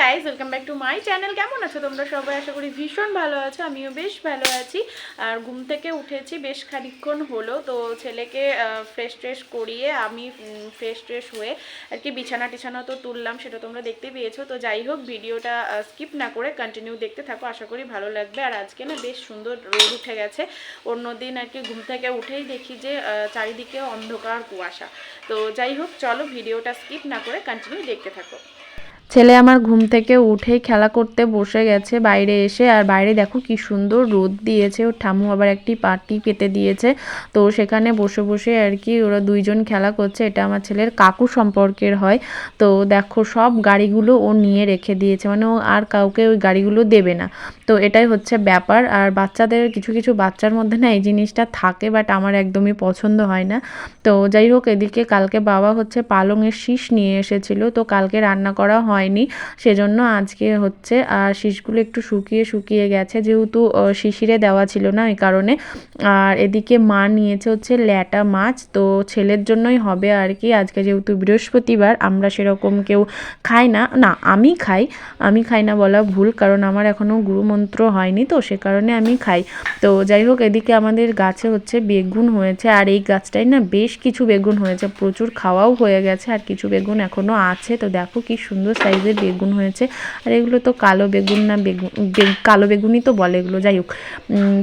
Guys welcome back to my channel কেমন আছো তোমরা সবাই? আশা করি ভীষণ ভালো আছো, আমিও বেশ ভালো আছি। আর ঘুম থেকে উঠেছি বেশ খানিকক্ষণ হলো, তো ছেলেকে ফ্রেশ ট্রেশ করিয়ে আমি ফ্রেশ ট্রেশ হয়ে আর কি বিছানা টিছানা তো তুললাম, সেটা তোমরা দেখতে পেয়েছ। তো যাই হোক, ভিডিওটা স্কিপ না করে কন্টিনিউ দেখতে থাকো, আশা করি ভালো লাগবে। আর আজকে না বেশ সুন্দর রোদ উঠে গেছে। অন্যদিন আর কি ঘুম থেকে উঠেই দেখি যে চারিদিকে অন্ধকার কুয়াশা। তো যাই হোক, চলো ভিডিওটা স্কিপ না করে কন্টিনিউ দেখতে থাকো। ছেলে আমার ঘুম থেকে উঠেই খেলা করতে বসে গেছে, বাইরে এসে। আর বাইরে দেখো কি সুন্দর রোদ দিয়েছে, ওর ঠাম্মু আবার একটি পার্টি পেতে দিয়েছে। তো সেখানে বসে বসে আর কি ওরা দুইজন খেলা করছে, এটা আমার ছেলের কাকু সম্পর্কের হয়। তো দেখো সব গাড়িগুলো ও নিয়ে রেখে দিয়েছে মানে ও আর কাউকে ওই গাড়িগুলো দেবে না। তো এটাই হচ্ছে ব্যাপার। আর বাচ্চাদের, কিছু কিছু বাচ্চার মধ্যে না এই জিনিসটা থাকে, বাট আমার একদমই পছন্দ হয় না। তো যাই হোক, এদিকে কালকে বাবা হচ্ছে পালংয়ের শীষ নিয়ে এসেছিল, তো কালকে রান্না করা হয়নি। সেজন্য আজকে হচ্ছে, আর শীষগুলো একটু শুকিয়ে শুকিয়ে গেছে। যেহেতু শিশিরে দেওয়া ছিল না এই কারণে। আর এদিকে মা নিয়েছে হচ্ছে ল্যাটা মাছ। তো ছেলের জন্যই হবে আর কি। আজকে যেহেতু বৃহস্পতিবার, আমরা সেরকম কেউ খাই না। না, আমি খাই। আমি খাই না বলা ভুল, কারণ আমার এখনও গুরুমন্ত্র হয়নি। তো সে কারণে আমি খাই। তো যাই হোক, এদিকে আমাদের গাছে হচ্ছে বেগুন হয়েছে। আর এই গাছটাই না বেশ কিছু বেগুন হয়েছে। প্রচুর খাওয়াও হয়ে গেছে। আর কিছু বেগুন এখনও আছে। তো দেখো কি সুন্দর সাইজের বেগুন হয়েছে। আর এগুলো তো কালো বেগুন না বেগুন কালো বেগুনই তো বলে এগুলো, যাই হোক।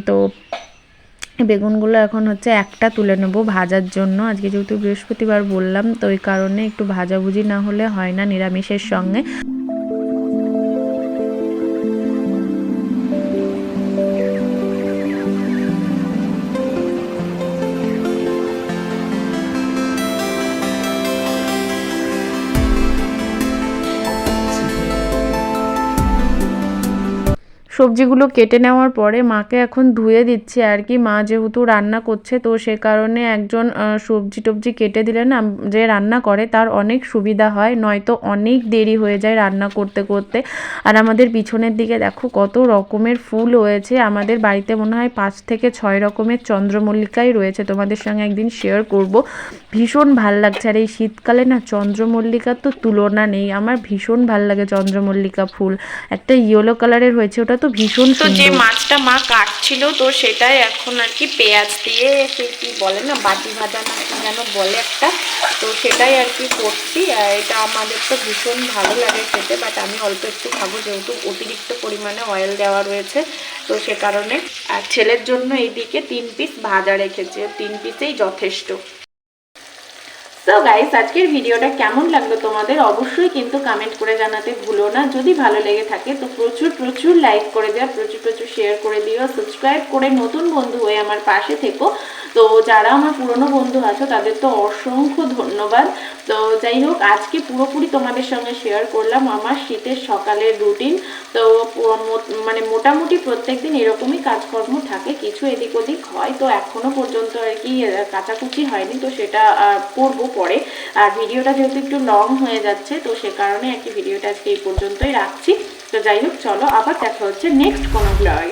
তো বেগুনগুলো এখন হচ্ছে একটা তুলে নেব ভাজার জন্য। আজকে যেহেতু বৃহস্পতিবার বললাম, তো ওই কারণে একটু ভাজাভুজি না হলে হয় না নিরামিষের সঙ্গে। সবজিগুলো কেটে নেওয়ার পরে মাকে এখন ধুয়ে দিচ্ছি আর কি। মা যেহেতু রান্না করছে, তো সে কারণে একজন সবজি টবজি কেটে দিলে না, যে রান্না করে তার অনেক সুবিধা হয়, নয়তো অনেক দেরি হয়ে যায় রান্না করতে করতে। আর আমাদের পিছনের দিকে দেখো কত রকমের ফুল হয়েছে। আমাদের বাড়িতে মনে হয় পাঁচ থেকে ছয় রকমের চন্দ্রমল্লিকাই রয়েছে। তোমাদের সঙ্গে একদিন শেয়ার করব। ভীষণ ভালো লাগছে। আর এই শীতকালে না চন্দ্রমল্লিকার তো তুলনা নেই। আমার ভীষণ ভালো লাগে চন্দ্রমল্লিকা ফুল। একটা ইয়েলো কালারের হয়েছে, ওটা তো ভীষণ তো যে মাছটা মা কাটছিল তো সেটাই এখন আর কি পেঁয়াজ দিয়ে সে কি বলে না বাটি ভাজা না কি যেন বলে একটা তো সেটাই আর কি করছি। আর এটা আমাদের তো ভীষণ ভালো লাগে খেতে বাট আমি অল্প একটু খাব যেহেতু অতিরিক্ত পরিমাণে অয়েল দেওয়া রয়েছে তো সে কারণে। আর ছেলের জন্য এইদিকে তিন পিস ভাজা রেখেছে তিন পিসেই যথেষ্ট। তো গাইস আজকের ভিডিওটা কেমন লাগল তোমাদের? অবশ্যই কিন্তু কমেন্ট করে জানাতে ভুলো না। যদি ভালো লেগে থাকে, তো প্রচুর প্রচুর লাইক করে দেওয়া প্রচুর প্রচুর শেয়ার করে দিও সাবস্ক্রাইব করে নতুন বন্ধু হয়ে আমার পাশে থেকো। তো যারা আমার পুরনো বন্ধু আছো, তাদের তো অসংখ্য ধন্যবাদ। তো যাই হোক, আজকে পুরোপুরি তোমাদের সঙ্গে শেয়ার করলাম আমার শীতের সকালের রুটিন তো মানে মোটামুটি প্রত্যেক দিন এরকমই কাজকর্ম থাকে, কিছু এদিক ওদিক হয়। তো এখনও পর্যন্ত আর কি কাচাকুচি হয়নি, তো সেটা করব। পরে আর ভিডিওটা যেহেতু একটু লং হয়ে যাচ্ছে, তো সে কারণে একটি ভিডিওটা আজকে এই পর্যন্তই রাখছি। তো যাই হোক, চলো আবার দেখা হচ্ছে নেক্সট কোনো ব্লগে